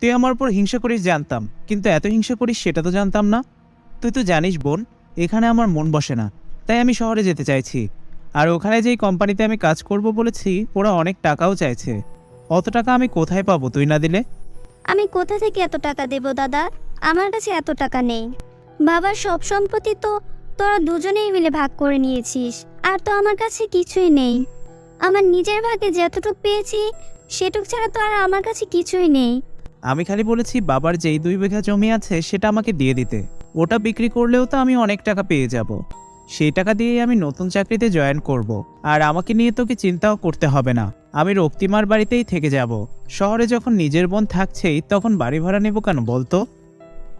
তুই আমার উপর হিংসা করিস জানতাম, কিন্তু এত হিংসা করিস সেটা তো জানতাম না। তুই তো জানিস বোন, এখানে আমার মন বসে না, তাই আমি শহরে যেতে চাইছি। আর ওখানে যেই কোম্পানিতে আমি কাজ করব বলেছি, ওরা অনেক টাকাও চাইছে। অত টাকা আমি কোথায় পাবো তুই না দিলে? আমি কোথা থেকে এত টাকা দেব দাদা? আমার কাছে এত টাকা নেই। বাবার সব সম্পত্তি তো তোরা দুজনেই মিলে ভাগ করে নিয়েছিস, আর তো আমার কাছে কিছুই নেই। আমার নিজের ভাগে যতটুক পেয়েছি, সেটুক ছাড়া তো আর আমার কাছে কিছুই নেই। আমি খালি বলেছি, বাবার যেই দুই বিঘা জমি আছে, সেটা আমাকে দিয়ে দিতে। ওটা বিক্রি করলেও তো আমি অনেক টাকা পেয়ে যাব। সেই টাকা দিয়েই আমি নতুন চাকরিতে জয়েন করব। আর আমাকে নিয়ে তোকে চিন্তাও করতে হবে না। আমি রক্তিমার বাড়িতেই থেকে যাব। শহরে যখন নিজের বোন থাকছেই, তখন বাড়ি ভাড়া নেব কেন বলতো?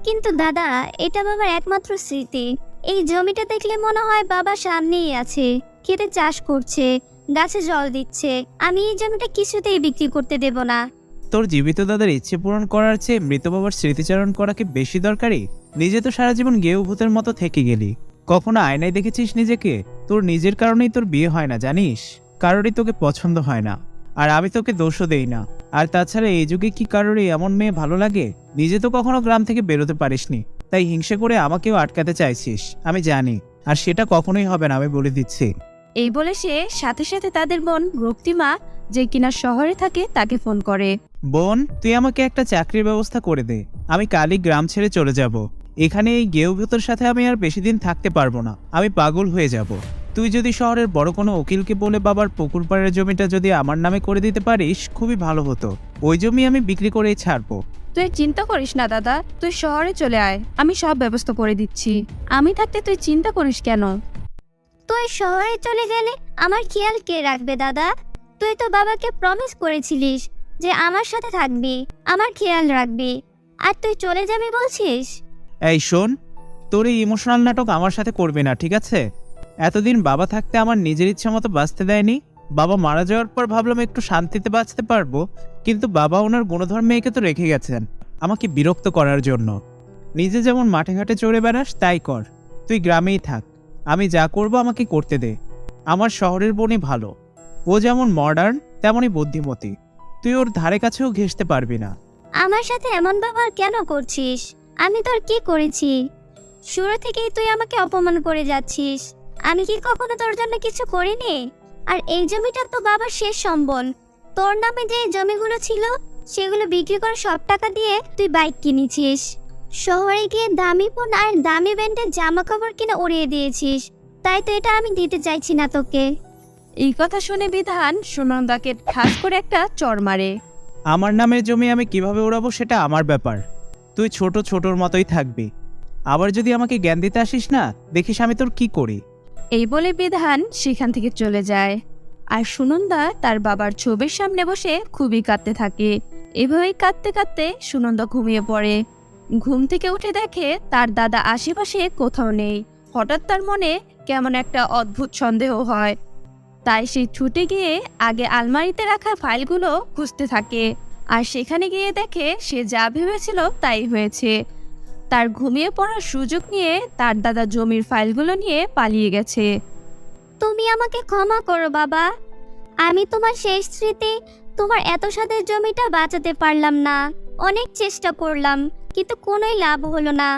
কিন্তু দাদা, এটা বাবার একমাত্র স্মৃতি। এই জমিটা দেখলে মনে হয় বাবা সামনেই আছে। খেতে চাষ করছে, গাছে জল দিচ্ছে। আমি এই জমিটা কিছুতেই বিক্রি করতে দেব না। তোর জীবিত দাদার ইচ্ছে পূরণ করার চেয়ে মৃত বাবার স্মৃতিচারণ করা কি বেশি দরকারি। নিজে তো সারা জীবন গেউ ভূতের মতো থেকে গেলি। কখনো আয়নায় দেখেছিস নিজেকে? তোর নিজের কারণেই তোর বিয়ে হয় না, জানিস? কারোরই তোকে পছন্দ হয় না। আর আমি তোকে দোষও দেই না। আর তাছাড়া এই যুগে কি কারোরই এমন মেয়ে ভালো লাগে? নিজে তো কখনো গ্রাম থেকে বেরোতে পারিসনি। তাই হিংসে করে আমাকেও আটকাতে চাইছিস, আমি জানি। আর সেটা কখনোই হবে না, আমি বলে দিচ্ছি। এই বলে সে সাথে সাথে তাদের বোন রক্তিমা যে কিনা শহরে থাকে তাকে ফোন করে। বোন তুই আমাকে একটা চাকরির ব্যবস্থা করে দে। আমি কালই গ্রাম ছেড়ে চলে যাব। এখানে এই গেউ ভূতের সাথে আমি আর বেশি দিন থাকতে পারব না। আমি পাগল হয়ে যাব। তুই যদি শহরের বড় কোনো উকিলকে বলে বাবার পুকুর পাড়ের জমিটা যদি আমার নামে করে দিতে পারিস খুবই ভালো হতো। ওই জমি আমি বিক্রি করেই ছাড়বো। তুই চিন্তা করিস না দাদা। তুই শহরে চলে আয়। আমি সব ব্যবস্থা করে দিচ্ছি। আমি থাকতে তুই চিন্তা করিস কেন? তুই শহরে চলে গেলে আমার খেয়াল কে রাখবে দাদা? তুই তো বাবাকে প্রমিস করেছিলিস। যে আমার সাথে থাকবি, আমার খেয়াল রাখবি। আর তুই চলে যাবি বলছিস? এই শোন, তোর এই ইমোশনাল নাটক আমার সাথে করবে না, ঠিক আছে? এতদিন বাবা থাকতে আমার নিজের ইচ্ছা মতো বাঁচতে দেয়নি। বাবা মারা যাওয়ার পর ভাবলাম একটু শান্তিতে বাঁচতে পারব, কিন্তু বাবা ওনার গুণধর্ম মেয়েকে তো রেখে গেছেন, আমাকে বিরক্ত করার জন্য। নিজে যেমন মাঠে ঘাটে চড়ে বেড়াস, তাই কর। তুই গ্রামেই থাক, আমি যা করব আমাকে করতে দে। আমার শহরের বোনই ভালো। ও যেমন মডার্ন তেমনই বুদ্ধিমতী। তুই ওর ধারে কাছেও ঘেঁষতে পারবি না। আমার সাথে এমন ব্যবহার কেন করছিস? আমি তোর কি করেছি? শুরু থেকেই তুই আমাকে অপমান করে যাচ্ছিস। আমি কি কখনো তোর জন্য কিছু করিনি? আর এই জমিটা তো বাবার শেষ সম্বল। তোর নামে যে জমিগুলো ছিল, সেগুলো বিক্রি করে সব টাকা দিয়ে তুই বাইক কিনেছিস। শহরে গিয়ে দামি ফোন আর দামি ব্যান্ডের জামা কাপড় কিনে উড়িয়ে দিয়েছিস। তাই তো এটা আমি দিতে চাইছি না তোকে। এই কথা শুনে বিধান সুনন্দাকে ঠাস করে একটা চর মারে। আমার নামের জমি আমি কীভাবে উড়াবো সেটা আমার ব্যাপার। তুই ছোট ছোটর মতোই থাকবি। আবার যদি আমাকে জ্ঞান দিতে আসিস না দেখিস আমি তোর কি করি। এই বলে বিধান সেখান থেকে চলে যায়। আর সুনন্দা তার বাবার ছবির সামনে বসে খুবই কাঁদতে থাকে। এভাবেই কাঁদতে কাঁদতে সুনন্দা ঘুমিয়ে পড়ে। ঘুম থেকে উঠে দেখে তার দাদা আশেপাশে কোথাও নেই। হঠাৎ তার মনে কেমন একটা অদ্ভুত সন্দেহ হয়। তাই সে ছুটে গিয়ে আগে আলমারিতে রাখা ফাইলগুলো খুঁজতে থাকে। আর সেখানে গিয়ে দেখে সে যা ভেবেছিল তাই হয়েছে। তার ঘুমিয়ে পড়ার সুযোগ নিয়ে তার দাদা জমির ফাইলগুলো নিয়ে পালিয়ে গেছে। তুমি আমাকে ক্ষমা করো বাবা। আমি তোমার শেষ স্মৃতি তোমার এত সাদের জমিটা বাঁচাতে পারলাম না। অনেক চেষ্টা করলাম কিন্তু কোনোই লাভ হলো না।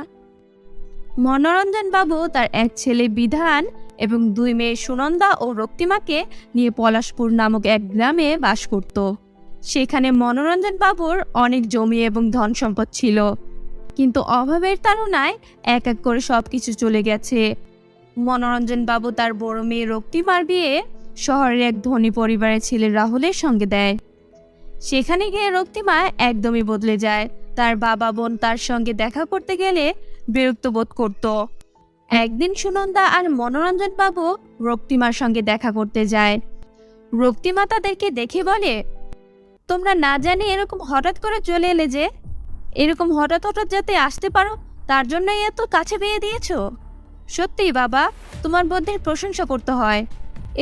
মনোরঞ্জন বাবু তার এক ছেলে বিধান এবং দুই মেয়ে সুনন্দা ও রক্তিমাকে নিয়ে পলাশপুর নামক এক গ্রামে বাস করত। সেখানে মনোরঞ্জন বাবুর অনেক জমি এবং ধন সম্পদ ছিল। কিন্তু অভাবের তাড়নায় এক এক করে সব কিছু চলে গেছে। মনোরঞ্জন বাবু তার বড় মেয়ে রক্তিমার বিয়ে শহরের এক ধনী পরিবারের ছেলে রাহুলের সঙ্গে দেয়। সেখানে গিয়ে রক্তিমা একদমই বদলে যায়। তার বাবা বোন তার সঙ্গে দেখা করতে গেলে বিরক্ত বোধ করত। একদিন সুনন্দা আর মনোরঞ্জন বাবু রক্তিমার সঙ্গে দেখা করতে যায়। রক্তিমা তাদেরকে দেখে বলে তোমরা না জানি এরকম হঠাৎ করে চলে এলে যে? এরকম হঠাৎ হঠাৎ যাতে আসতে পারো তার জন্যই এত কাছে পেয়ে দিয়েছ। সত্যিই বাবা তোমার বুদ্ধির প্রশংসা করতে হয়।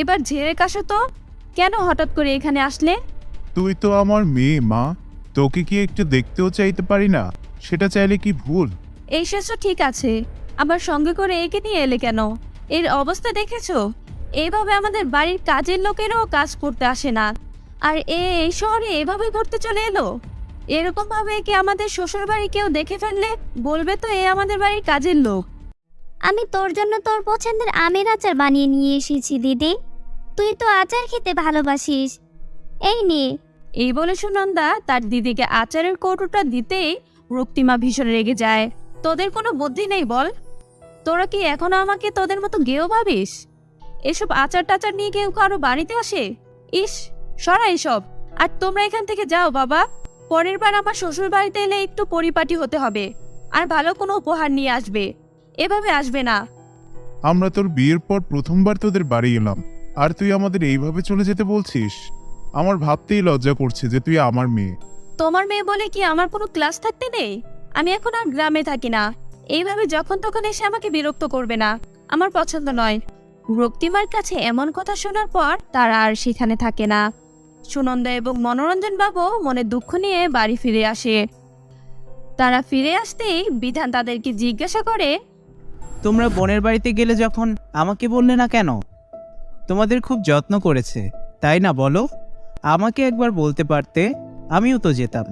এবার ঝেড়ে কাশো তো কেন হঠাৎ করে এখানে আসলে? তুই তো আমার মেয়ে মা। তোকে কি একটু দেখতেও চাইতে পারি না? সেটা চাইলে কি ভুল? এই শেষও ঠিক আছে। আবার সঙ্গে করে একে নিয়ে এলে কেন? এর অবস্থা দেখেছ? এইভাবে আমাদের বাড়ির কাজের লোকেরও কাজ করতে আসে না। আর এ এই শহরে এভাবে ঘুরতে চলে এলো? এরকম ভাবে কি আমাদের শ্বশুর বাড়ি কেউ দেখে ফেললে বলবে তো এ আমাদের বাড়ির কাজের লোক? আমি তোর জন্য তোর পছন্দের আমের আচার বানিয়ে নিয়ে এসেছি দিদি। তুই তো আচার খেতে ভালোবাসিস। এই নে। এই বলে সুনন্দা তার দিদিকে আচারের কৌটোটা দিতেই রক্তিমা ভীষণ রেগে যায়। তোদের কোনো বুদ্ধি নেই বল? তোরা কি এখনও আমাকে তোদের মতো গেও ভাবিস? এসব আচার টাচার নিয়ে কেউ কারও বাড়িতে আসে? ইস সরা এসব। আর তোমরা এখান থেকে যাও বাবা। পরের বার আমার শ্বশুর বাড়িতে এলে একটু পরিপাটি হতে হবে। আর ভালো কোনো উপহার নিয়ে আসবে। এভাবে আসবে না। আমরা তোর বিয়ের পর প্রথমবার তোদের বাড়ি এলাম। আর তুই আমাদের এইভাবে চলে যেতে বলছিস? আমার ভাবতেই লজ্জা করছে যে তুই আমার মেয়ে। তোমার মেয়ে বলে কি আমার কোনো ক্লাস থাকতে নেই? আমি এখন আর গ্রামে থাকি না। এইভাবে যখন তখন এসে আমাকে বিরক্ত করবে না। আমার পছন্দ নয়। রক্তিমার কাছে এমন কথা শোনার পর তারা আর সেখানে থাকে না। সুনন্দা এবং মনোরঞ্জন বাবু মনে দুঃখ নিয়ে বাড়ি ফিরে আসে। তারা ফিরে আসতেই বিধান তাদেরকে জিজ্ঞাসা করে, তোমরা বোনের বাড়িতে গেলে যখন আমাকে বললে না কেন? তোমাদের খুব যত্ন করেছে, তাই না বলো? আমাকে একবার বলতে পারতে, আমিও তো যেতাম।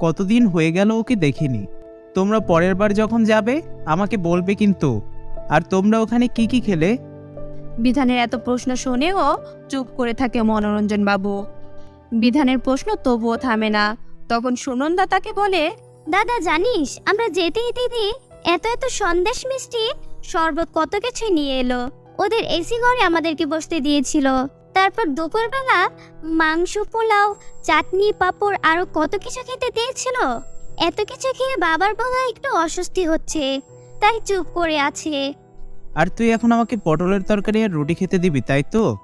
কতদিন হয়ে গেল ওকে দেখিনি। তোমরা পরের বার যখন যাবে আমাকে বলবে কিন্তু। আর তোমরা ওখানে কি কি খেলে? বিধানের এত প্রশ্ন শুনেও চুপ করে থাকে মনোরঞ্জন বাবু। বিধানের প্রশ্ন তবুও থামে না। তখন সুনন্দা তাকে বলে দাদা জানিস আমরা যেতেই দিদি এত এত সন্দেশ মিষ্টি শরবত কত কিছু নিয়ে এলো। ওদের এসি ঘরে আমাদেরকে বসতে দিয়েছিল। তারপর দুপুরবেলা মাংস পোলাও চাটনি পাঁপড় আরও কত কিছু খেতে দিয়েছিল। এত কিছু খেয়ে বাবার বলা একটু অস্বস্তি হচ্ছে। তাই চুপ করে আছে। আর তুই এখন আমাকে পটলের তরকারি আর রুটি খেতে দিবি তাই তো?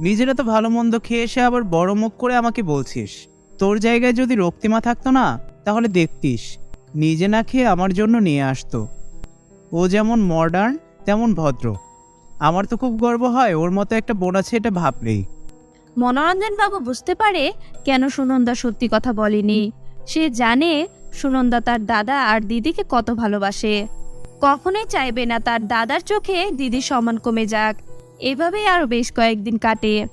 নিজেরা তো ভালো মন্দ খেয়ে এসে আবার বড় মুখ করে আমাকে বলছিস। তোর জায়গায় যদি রক্তিমা থাকতো না তাহলে দেখতিস নিজে না খেয়ে আমার জন্য নিয়ে আসতো। ও যেমন মডার্ন তেমন ভদ্র। আমার তো খুব গর্ব হয় ওর মতো একটা বোন আছে এটা ভাবলেই। মনোরঞ্জন বাবু বুঝতে পারে কেন সুনন্দা সত্যি কথা বলেনি। সে জানে সুনন্দা তার দাদা আর দিদিকে কত ভালোবাসে। কখনোই চাইবে না তার দাদার চোখে দিদির সম্মান কমে যাক। এভাবেই আরও বেশ কয়েকদিন কাটে।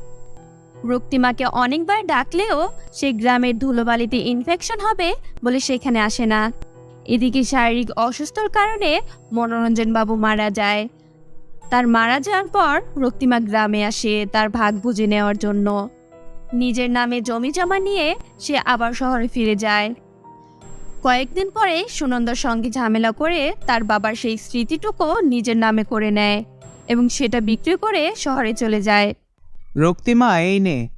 রক্তিমাকে অনেকবার ডাকলেও সে গ্রামের ধুলোবালিতে ইনফেকশন হবে বলে সেখানে আসে না। এদিকে শারীরিক অসুস্থর কারণে মনোরঞ্জন বাবু মারা যায়। তার মারা যাওয়ার পর রক্তিমা গ্রামে আসে তার ভাগ বুঝে নেওয়ার জন্য। নিজের নামে জমি জমা নিয়ে সে আবার শহরে ফিরে যায়। কয়েকদিন পরে সুনন্দার সঙ্গে ঝামেলা করে তার বাবার সেই স্মৃতিটুকু নিজের নামে করে নেয় এবং সেটা বিক্রি করে শহরে চলে যায়। রক্তিমা এই নে।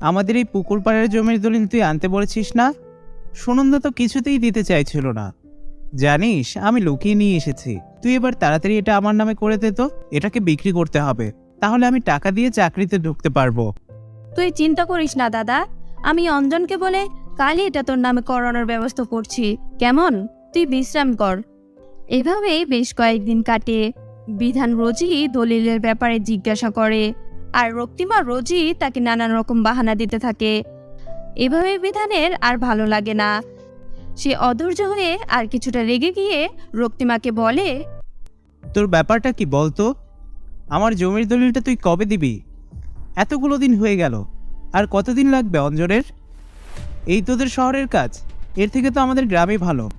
আমাদের এই পুকুর পাড়ের জমির দলিল তুই আনতে বলেছিস না? সুনন্দা তো কিছুতেই দিতে চাইছিল না। জানিস আমি লুকিয়ে নিয়ে এসেছি। তুই এবার তাড়াতাড়ি এটা আমার নামে করে দে তো। এটাকে বিক্রি করতে হবে। তাহলে আমি টাকা দিয়ে চাকরিতে ঢুকতে পারব। তুই চিন্তা করিস না দাদা। আমি অঞ্জনকে বলে কালই এটা তোর নামে করানোর ব্যবস্থা করছি। কেমন? তুই বিশ্রাম কর। এভাবেই বেশ কয়েকদিন কাটে। বিধান রোজই দলিলের ব্যাপারে জিজ্ঞাসা করে। আর রক্তিমা রোজই তাকে নানান রকম বাহানা দিতে থাকে। এভাবে বিধানের আর ভালো লাগে না। সে অধৈর্য হয়ে আর কিছুটা রেগে গিয়ে রক্তিমাকে বলে, তোর ব্যাপারটা কি বলতো? আমার জমির দলিলটা তুই কবে দিবি? এতগুলো দিন হয়ে গেল। আর কতদিন লাগবে অঞ্জনের? এই তোদের শহরের কাজ? এর থেকে তো আমাদের গ্রামে ভালো।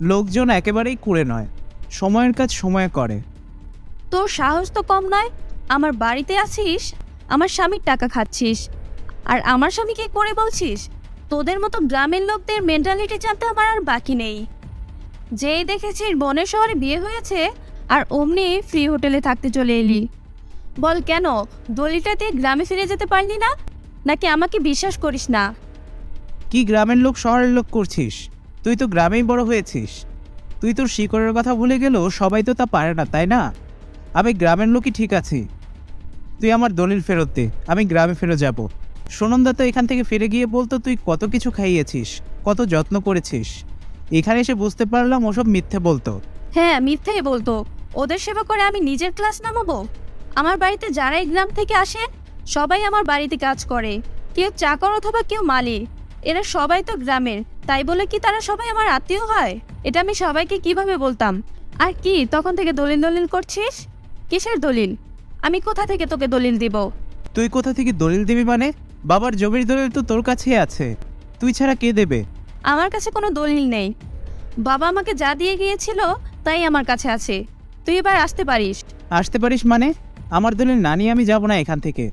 লোকজন একেবারেই কুড়ে নয়। সময়ের কাজ সময়ে করে। তোর সাহস তো কম নয়? আমার বাড়িতে আছিস? আমার স্বামীর টাকা খাচ্ছিস। আর আমার স্বামীকে করে বলছিস? তোদের মতো গ্রামের লোকদের মেন্টালিটি জানতে আমার আর বাকি নেই। যেই দেখেছিস বনের শহরে বিয়ে হয়েছে, আর অমনি ফ্রি হোটেলে থাকতে চলে এলি। বল কেন? দলিটাতে গ্রামে ফিরে যেতে পারলি না? নাকি আমাকে বিশ্বাস করিস না? কি গ্রামের লোক শহরের লোক করছিস? তুই তো গ্রামেই বড় হয়েছিস। তুই তোর শিকড়ের কথা ভুলে গেলেও সবাই তো তা পারে না, তাই না? আমি গ্রামের লোকই ঠিক আছি। তুই আমার দলিল ফেরত দে, আমি গ্রামে ফেরত যাব। সুনন্দা তো এখান থেকে ফিরে গিয়ে বলতো, তুই কত কিছু খাইয়েছিস, কত যত্ন করেছিস? এখানে এসে বুঝতে পারলাম ওসব মিথ্যে বলতো। হ্যাঁ মিথ্যেই বলতো। ওদের সেবা করে আমি নিজের ক্লাস নামাবো? আমার বাড়িতে যারাই গ্রাম থেকে আসে, সবাই আমার বাড়িতে কাজ করে। কেউ চাকর অথবা কেউ মালিক। এরা সবাই তো গ্রামের তাই বলে কি তারা সবাই আমার আত্মীয় হয়? এটা আমি সবাইকে কীভাবে বলতাম? আর কি তখন থেকে দলিল দলিল করছিস? কিসের দলিল? আমি কোথা থেকে তোকে দলিল দিব? তুই কোথা থেকে দলিল দিবি মানে? বাবার জমির দলিল তো তোর কাছেই আছে। তুই ছাড়া কে দেবে? আমার কাছে কোনো দলিল নেই। বাবা আমাকে যা দিয়ে গিয়েছিল তাই আমার কাছে আছে। তুই এবার আসতে পারিস। আসতে পারিস মানে? আমার দলিল না নিয়ে আমি যাব না এখান থেকে।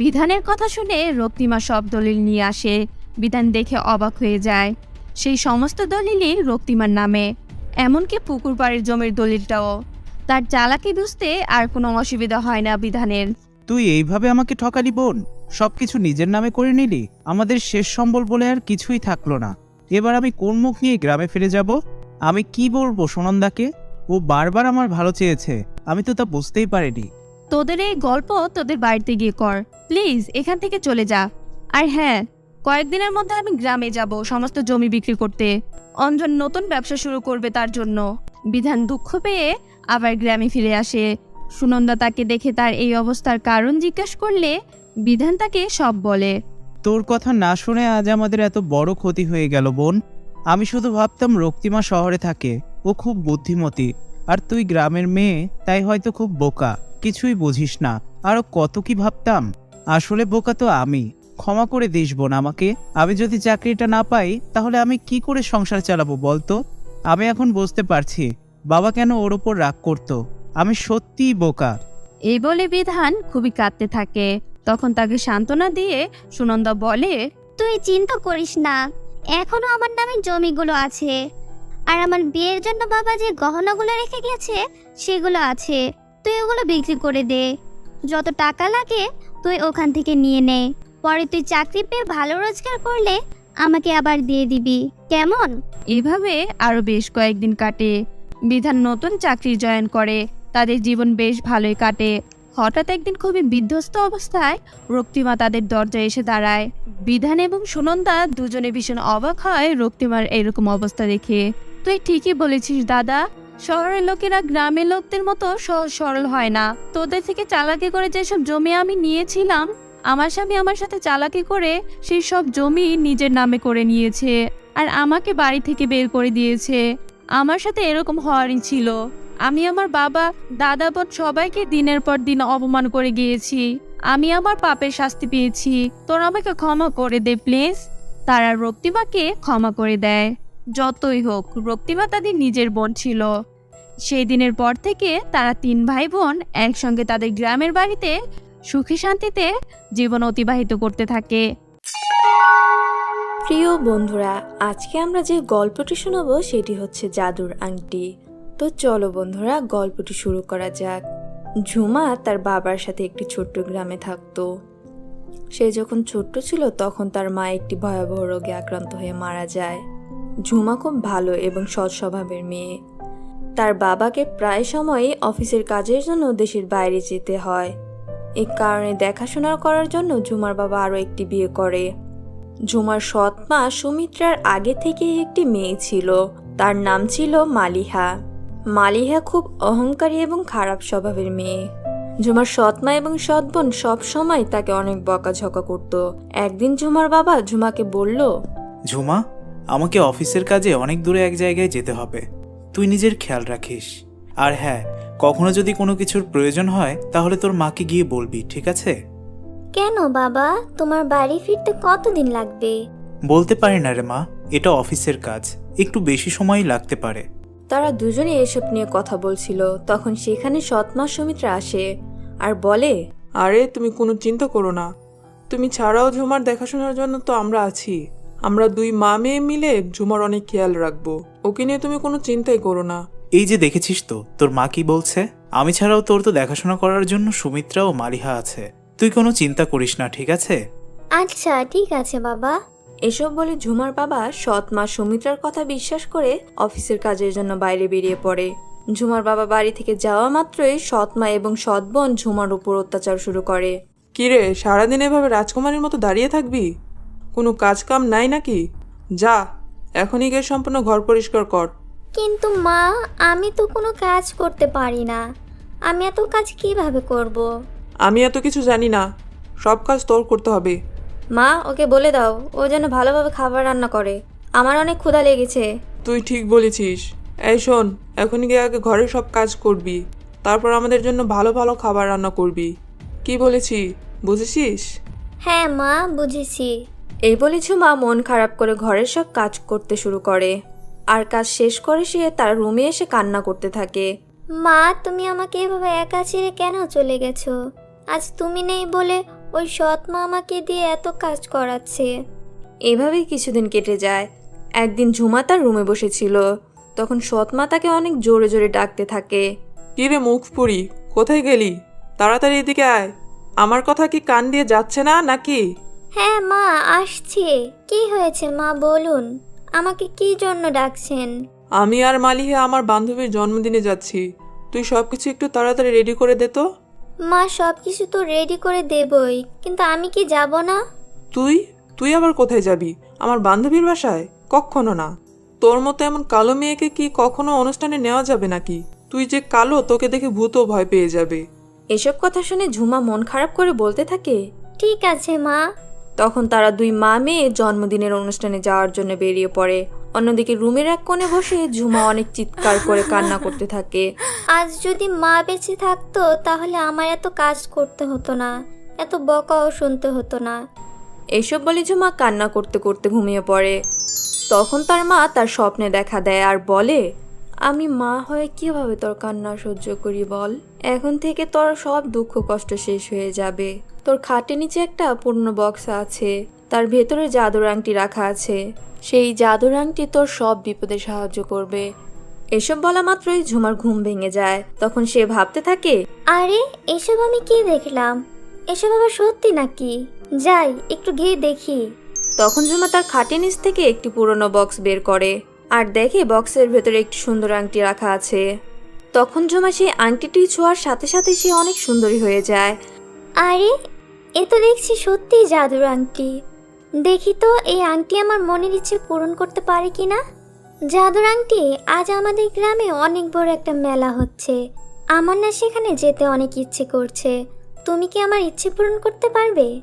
বিধানের কথা শুনে রক্তিমা সব দলিল নিয়ে আসে। বিধান দেখে অবাক হয়ে যায়। সেই সমস্ত দলিলই রক্তিমার নামে। এমনকি পুকুর পাড়ের জমির দলিলটাও। তার চালাকি বুঝতে আর কোনো অসুবিধা হয় না বিধানের। তুই এইভাবে আমাকে ঠকালি বোন। সবকিছু নিজের নামে করে নিলি আমাদের শেষ সম্বল বলে আর কিছুই থাকল না। এবার আমি কোন মুখ নিয়ে গ্রামে ফিরে যাব? আমি কি বলব সুনন্দাকে? ও বারবার আমার ভালো চেয়েছে আমি তো তা বুঝতেই পারিনি। তোদের এই গল্প তোদের বাড়িতে গিয়ে কর। প্লিজ এখান থেকে চলে যা। আর হ্যাঁ কয়েকদিনের মধ্যে আমি গ্রামে যাব, সমস্ত জমি বিক্রি করতে। অঞ্জন নতুন ব্যবসা শুরু করবে তার জন্য। বিধান দুঃখ পেয়ে আবার গ্রামে ফিরে আসে। সুনন্দা তাকে দেখে তার এই অবস্থার কারণ জিজ্ঞাসা করলে বিধান তাকে সব বলে। তোর কথা না শুনে আজ আমাদের এত বড় ক্ষতি হয়ে গেল বোন। আমি শুধু ভাবতাম রক্তিমা শহরে থাকে, ও খুব বুদ্ধিমতী, আর তুই গ্রামের মেয়ে, তাই হয়তো খুব বোকা, কিছুই বুঝিস না আরও কত কি ভাবতাম? আসলে বোকা তো আমি। ক্ষমা করে দিস বোন আমাকে। আমি যদি চাকরিটা না পাই তাহলে আমি কি করে সংসার চালাবো বলতো? আমি এখন বুঝতে পারছি বাবা কেন ওর ওপর রাগ করতো। আমি সত্যিই বোকা। এই বলে বিধান খুবই কাঁদতে থাকে। তখন তাকে সান্ত্বনা দিয়ে সুনন্দা বলে তুই চিন্তা করিস না এখনও আমার নামে জমিগুলো আছে। আর আমার বিয়ের জন্য বাবা যে গহনাগুলো রেখে গেছে সেগুলো আছে। তুই ওগুলো বিক্রি করে দে। যত টাকা লাগে তুই ওখান থেকে নিয়ে নে। পরে তুই চাকরি পেয়ে ভালো রোজগার করলে আমাকে আবার দিয়ে দিবি। কেমন? এভাবে আরও বেশ কয়েকদিন কাটে। বিধান নতুন চাকরি জয়েন করে, তাদের জীবন বেশ ভালোই কাটে। হঠাৎ একদিন খুবই বিধ্বস্ত অবস্থায় রক্তিমা তাদের দরজায় এসে দাঁড়ায়। বিধান এবং সুনন্দা দুজনে ভীষণ অবাক হয় রক্তিমার এরকম অবস্থা দেখে। তুই ঠিকই বলেছিস দাদা, শহরের লোকেরা গ্রামের লোকদের মতো সহজ সরল হয় না। তোদের থেকে চালাকি করে যেসব জমি আমি নিয়েছিলাম আমার স্বামী আমার সাথে চালাকি করে সেই সব জমি নিজের নামে করে নিয়েছে আর আমাকে বাড়ি থেকে বের করে দিয়েছে। আমার সাথে এরকম হওয়ারই ছিল। আমি আমার বাবা, দাদা, বোন সবাইকে দিনের পর দিন অপমান করে গিয়েছি। আমি আমার পাপের শাস্তি পেয়েছি। তোরা আমাকে ক্ষমা করে দে, প্লিজ। তারা রক্তিমাকে ক্ষমা করে দেয়। যতই হোক, রক্তিমা তাদের নিজের বোন ছিল। সেই দিনের পর থেকে তারা তিন ভাই বোন একসঙ্গে তাদের গ্রামের বাড়িতে সুখী শান্তিতে জীবন অতিবাহিত করতে থাকে। প্রিয় বন্ধুরা, আজকে আমরা যে গল্পটি শোনাবো সেটি হচ্ছে জাদুর আংটি। তো চলো বন্ধুরা, গল্পটি শুরু করা যাক। ঝুমা তার বাবার সাথে একটি ছোট্ট গ্রামে থাকতো। সে যখন ছোট্ট ছিল, তখন তার মা একটি ভয়াবহ রোগে আক্রান্ত হয়ে মারা যায়। ঝুমা খুব ভালো এবং সৎ স্বভাবের মেয়ে। তার বাবাকে প্রায় সময়ই অফিসের কাজের জন্য দেশের বাইরে যেতে হয়। এই কারণে দেখাশোনা করার জন্য ঝুমার বাবা আরও একটি বিয়ে করে। ঝুমার সৎ মা সুমিত্রার আগে থেকে একটি মেয়ে ছিল। তার নাম ছিল মালিহা। মালিহা খুব অহংকারী এবং খারাপ স্বভাবের মেয়ে। ঝুমার সৎ মা এবং সৎ বোন সব সময় তাকে অনেক বকাঝকা করত। একদিন ঝুমার বাবা ঝুমাকে বলল, ঝুমা, আমাকে অফিসের কাজে অনেক দূরে এক জায়গায় যেতে হবে। তুই নিজের খেয়াল রাখিস। আর হ্যাঁ কখনো যদি কোনো কিছুর প্রয়োজন হয় তাহলে তোর মাকে গিয়ে বলবি ঠিক আছে? কেন বাবা? তোমার বাড়ি ফিরতে কতদিন লাগবে? বলতে পারি না রে মা এটা অফিসের কাজ একটু বেশি সময়ই লাগতে পারে। তারা দুজনে এসব নিয়ে কথা বলছিল তখন সেখানে সৎমা সুমিত্রা আসে আর বলে আরে তুমি কোনো চিন্তা করো না। তুমি ছাড়াও ঝুমার দেখাশোনার জন্য তো আমরা আছি। আমরা দুই মা মেয়ে মিলে ঝুমার অনেক খেয়াল রাখব। ওকে নিয়ে তুমি কোনো চিন্তাই করো না। এই যে দেখেছিস তো তোর মা কি বলছে? আমি ছাড়াও তোর তো দেখাশোনা করার জন্য সুমিত্রা ও মালিহা আছে। তুই কোনো চিন্তা করিস না ঠিক আছে? আচ্ছা ঠিক আছে বাবা। এসব বলে ঝুমার বাবা সৎ মা সুমিত্রার কথা বিশ্বাস করে অফিসের কাজের জন্য বাইরে বেরিয়ে পড়ে। ঝুমার বাবা বাড়ি থেকে যাওয়া মাত্রই সৎ মা এবং সৎ বোন ঝুমার উপর অত্যাচার শুরু করে। কিরে সারাদিন এভাবে রাজকুমারীর মতো দাঁড়িয়ে থাকবি? কোনো কাজ কাম নাই নাকি? যা এখনই গিয়ে সম্পূর্ণ ঘর পরিষ্কার কর। কিন্তু মা আমি তো কোনো কাজ করতে পারি না। আমি এত কাজ কীভাবে করব। আমি এত কিছু জানি না। সব কাজ তোর করতে হবে। মা ওকে বলে দাও ও যেন ভালোভাবে খাবার রান্না করে। আমার অনেক ক্ষুধা লেগেছে। তুই ঠিক বলেছিস। এই শোন এখনই গিয়ে আগে ঘরের সব কাজ করবি। তারপর আমাদের জন্য ভালো ভালো খাবার রান্না করবি। কি বলেছি? বুঝেছিস? হ্যাঁ মা বুঝেছি। এই বলে ঝুমা মন খারাপ করে ঘরের সব কাজ করতে শুরু করে। আর কাজ শেষ করে সে তার রুমে এসে কান্না করতে থাকে। মা তুমি আমাকে এভাবে একা ছেড়ে কেন চলে গেছো? আজ তুমি নেই বলে ওই সৎ মা আমাকে দিয়ে এত কাজ করাচ্ছে। এভাবেই কিছুদিন কেটে যায়। একদিন ঝুমা তার রুমে বসেছিল। তখন সৎমা তাকে অনেক জোরে জোরে ডাকতে থাকে। কিরে মুখ পুরি কোথায় গেলি? তাড়াতাড়ি এদিকে আয়। আমার কথা কি কান দিয়ে যাচ্ছে না নাকি? হ্যাঁ মা আসছে। কি হয়েছে মা বলুন। আমাকে কি জন্য ডাকছেন? আমি আর মালিহা আমার বান্ধবীর জন্মদিনে যাচ্ছি। তুই সব কিছু একটু তাড়াতাড়ি রেডি করে দে তো। মা সব কিছু তো রেডি করে দেবই। কিন্তু আমি কি যাব না? তুই? তুই আবার কোথায় যাবি? আমার বান্ধবীর বাসায়? কখনো না। তোর মতো এমন কালো মেয়েকে কি কখনো অনুষ্ঠানে নেওয়া যাবে নাকি? তুই যে কালো তোকে দেখে ভূতও ভয় পেয়ে যাবে। এসব কথা শুনে ঝুমা মন খারাপ করে বলতে থাকে? ঠিক আছে মা। তখন তারা দুই মা মেয়ে জন্মদিনের অনুষ্ঠানে যাওয়ার জন্য বেরিয়ে পড়ে। অন্যদিকে রুমের এক কোণে বসে ঝুমা অনেক চিৎকার করে কান্না করতে থাকে। আজ যদি মা বেঁচে থাকতো তাহলে আমার এত কাজ করতে হতো না এত বকাও শুনতে হতো না। এসব বলে ঝুমা কান্না করতে করতে ঘুমিয়ে পড়ে। তখন তার মা তার স্বপ্নে দেখা দেয় আর বলে আমি মা হয়ে কীভাবে তোর কান্না সহ্য করি বল? এখন থেকে তোর সব দুঃখ কষ্ট শেষ হয়ে যাবে। তোর খাটের নিচে একটা পূর্ণ বক্স আছে। তার ভেতরে জাদুর আংটি রাখা আছে। সেই জাদুর আংটি তোর সব বিপদে সাহায্য করবে। এসব বলা মাত্রই ঝুমার ঘুম ভেঙে যায়। তখন সে ভাবতে থাকে আরে এসব আমি কি দেখলাম? এসব আবার সত্যি নাকি? যাই একটু গিয়ে দেখি। তখন ঝুমা তার খাটের নিচ থেকে একটি পুরনো বক্স বের করে আর দেখে বক্সের ভেতরে একটি সুন্দর আংটি রাখা আছে। তখন ঝুমা সেই আংটিটি ছোঁয়ার সাথে সাথে সে অনেক সুন্দরী হয়ে যায়। আরে এ তো দেখছি সত্যিই জাদুর আংটি। দেখি তো, এই আংটি আমার মনের ইচ্ছে পূরণ করতে পারে কি না জাদুর আংটি, আজ আমাদের গ্রামে অনেক বড় একটা মেলা হচ্ছে। আমার না সেখানে যেতে অনেক ইচ্ছে করছে। তুমি কি আমার ইচ্ছে পূরণ করতে পারবে?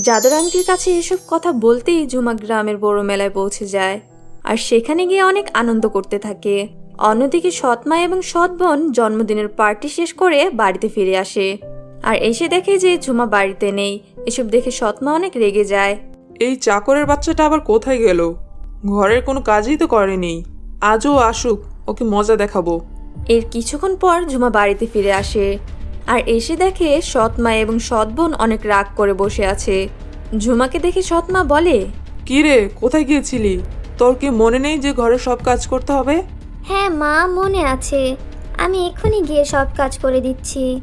জাদুর আংটির কাছে এসব কথা বলতেই ঝুমা গ্রামের বড় মেলায় পৌঁছে যায়। আর সেখানে গিয়ে অনেক আনন্দ করতে থাকে। অন্যদিকে সৎমা এবং সৎ বোন জন্মদিনের পার্টি শেষ করে বাড়িতে ফিরে আসে। আর এসে দেখে যে ঝুমা বাড়িতে নেই। এসব দেখে সৎমা অনেক রেগে যায়। এই চাকরের বাচ্চাটা আবার কোথায় গেল? ঘরের কোনো কাজই তো করেনি। আজও আসুক ওকে মজা দেখাবো। এর কিছুক্ষণ পর ঝুমা বাড়িতে ফিরে আসে। আর এসে দেখে সৎ মা এবং সৎ বোন অনেক রাগ করে বসে আছে। ঝুমাকে দেখে সৎ মা বলে কি রে কোথায় গিয়েছিলি? তোর কি মনে নেই যে ঘরে সব কাজ করতে হবে? হ্যাঁ মা মনে আছে। আমি এক্ষুনি গিয়ে সব কাজ করে দিচ্ছি।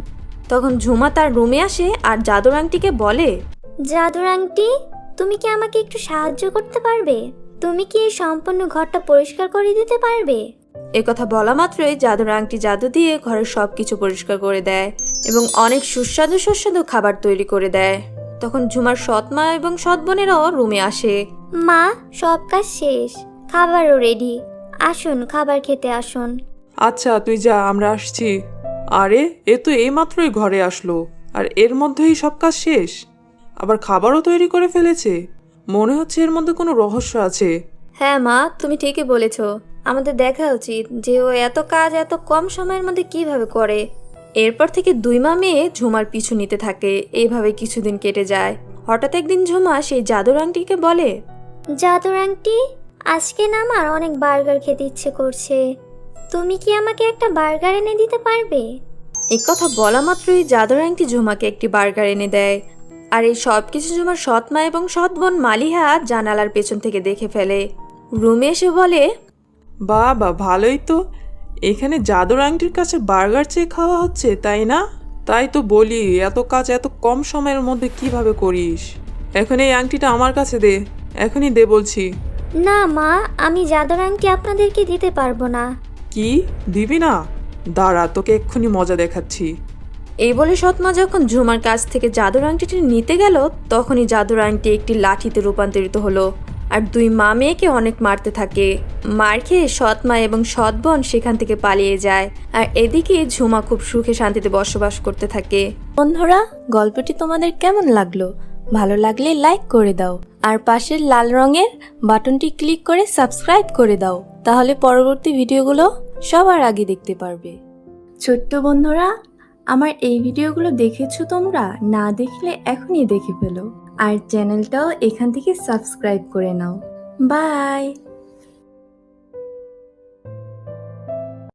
তখন ঝুমা তার রুমে আসে আর জাদুর আংটিকে বলে জাদুর আংটি তুমি কি আমাকে একটু সাহায্য করতে পারবে? তুমি কি এই সম্পূর্ণ ঘরটা পরিষ্কার করে দিতে পারবে? এ কথা বলা মাত্রই জাদুর আংটি জাদু দিয়ে ঘরের সব কিছু পরিষ্কার করে দেয় এবং অনেক সুস্বাদু সুস্বাদু খাবার তৈরি করে দেয়। তখন ঝুমার সৎ মা এবং সৎ বোনেরাও রুমে আসে। মা সব কাজ শেষ। খাবারও রেডি। আসুন খাবার খেতে আসুন। আচ্ছা তুই যা আমরা আসছি। আরে এ তো এইমাত্রই ঘরে আসলো আর এর মধ্যেই সব কাজ শেষ। আবার খাবারও তৈরি করে ফেলেছে। মনে হচ্ছে এর মধ্যে কোনো রহস্য আছে। হ্যাঁ মা তুমি ঠিকই বলেছ। আমাদের দেখা উচিত যে ও এত কাজ এত কম সময়ের মধ্যে কীভাবে করে। এরপর থেকে দুই মা মেয়ে ঝুমার পিছু নিতে থাকে এইভাবে কিছুদিন কেটে যায়। হঠাৎ একদিন ঝুমা সেই জাদুর আংটিকে বলে জাদুর আংটি? আজকে না আমার অনেক বার্গার খেতে ইচ্ছে করছে। তুমি কি আমাকে একটা বার্গার এনে দিতে পারবে? এই কথা বলা মাত্রই জাদুর আংটি ঝুমাকে একটি বার্গার এনে দেয়। আর এই সব কিছু ঝুমার সৎ মা এবং সৎ বোন মালিহা জানালার পেছন থেকে দেখে ফেলে। রুমে এসে বলে বা বা ভালোই তো। এখানে জাদুর আংটির কাছে বার্গার চেয়ে খাওয়া হচ্ছে তাই না? তাই তো বলি এত কাজ এত কম সময়ের মধ্যে কীভাবে করিস? এখন এই আংটিটা আমার কাছে দে এখনই দে বলছি। না মা আমি জাদুর আংটি আপনাদেরকে দিতে পারব না। কি? দিবি না? দাঁড়া তোকে এক্ষুনি মজা দেখাচ্ছি। এই বলে সৎমা যখন ঝুমার কাছ থেকে জাদুর আংটিটি নিতে গেল তখনই জাদুর আংটি একটি লাঠিতে রূপান্তরিত হলো আর দুই মা মেয়েকে অনেক মারতে থাকে। মার খেয়ে সৎ মা এবং সৎ বোন সেখান থেকে পালিয়ে যায় আর এদিকে ঝুমা খুব সুখে শান্তিতে বসবাস করতে থাকে। বন্ধুরা গল্পটি তোমাদের কেমন লাগল? ভালো লাগলে লাইক করে দাও আর পাশের লাল রঙের বাটনটি ক্লিক করে সাবস্ক্রাইব করে দাও। তাহলে পরবর্তী ভিডিওগুলো সবার আগে দেখতে পারবে। ছোট্ট বন্ধুরা, আমার এই ভিডিওগুলো দেখেছ তোমরা? না দেখলে এখনই দেখে ফেলো। আর চ্যানেলটাও এখান থেকে সাবস্ক্রাইব করে নাও। বাই!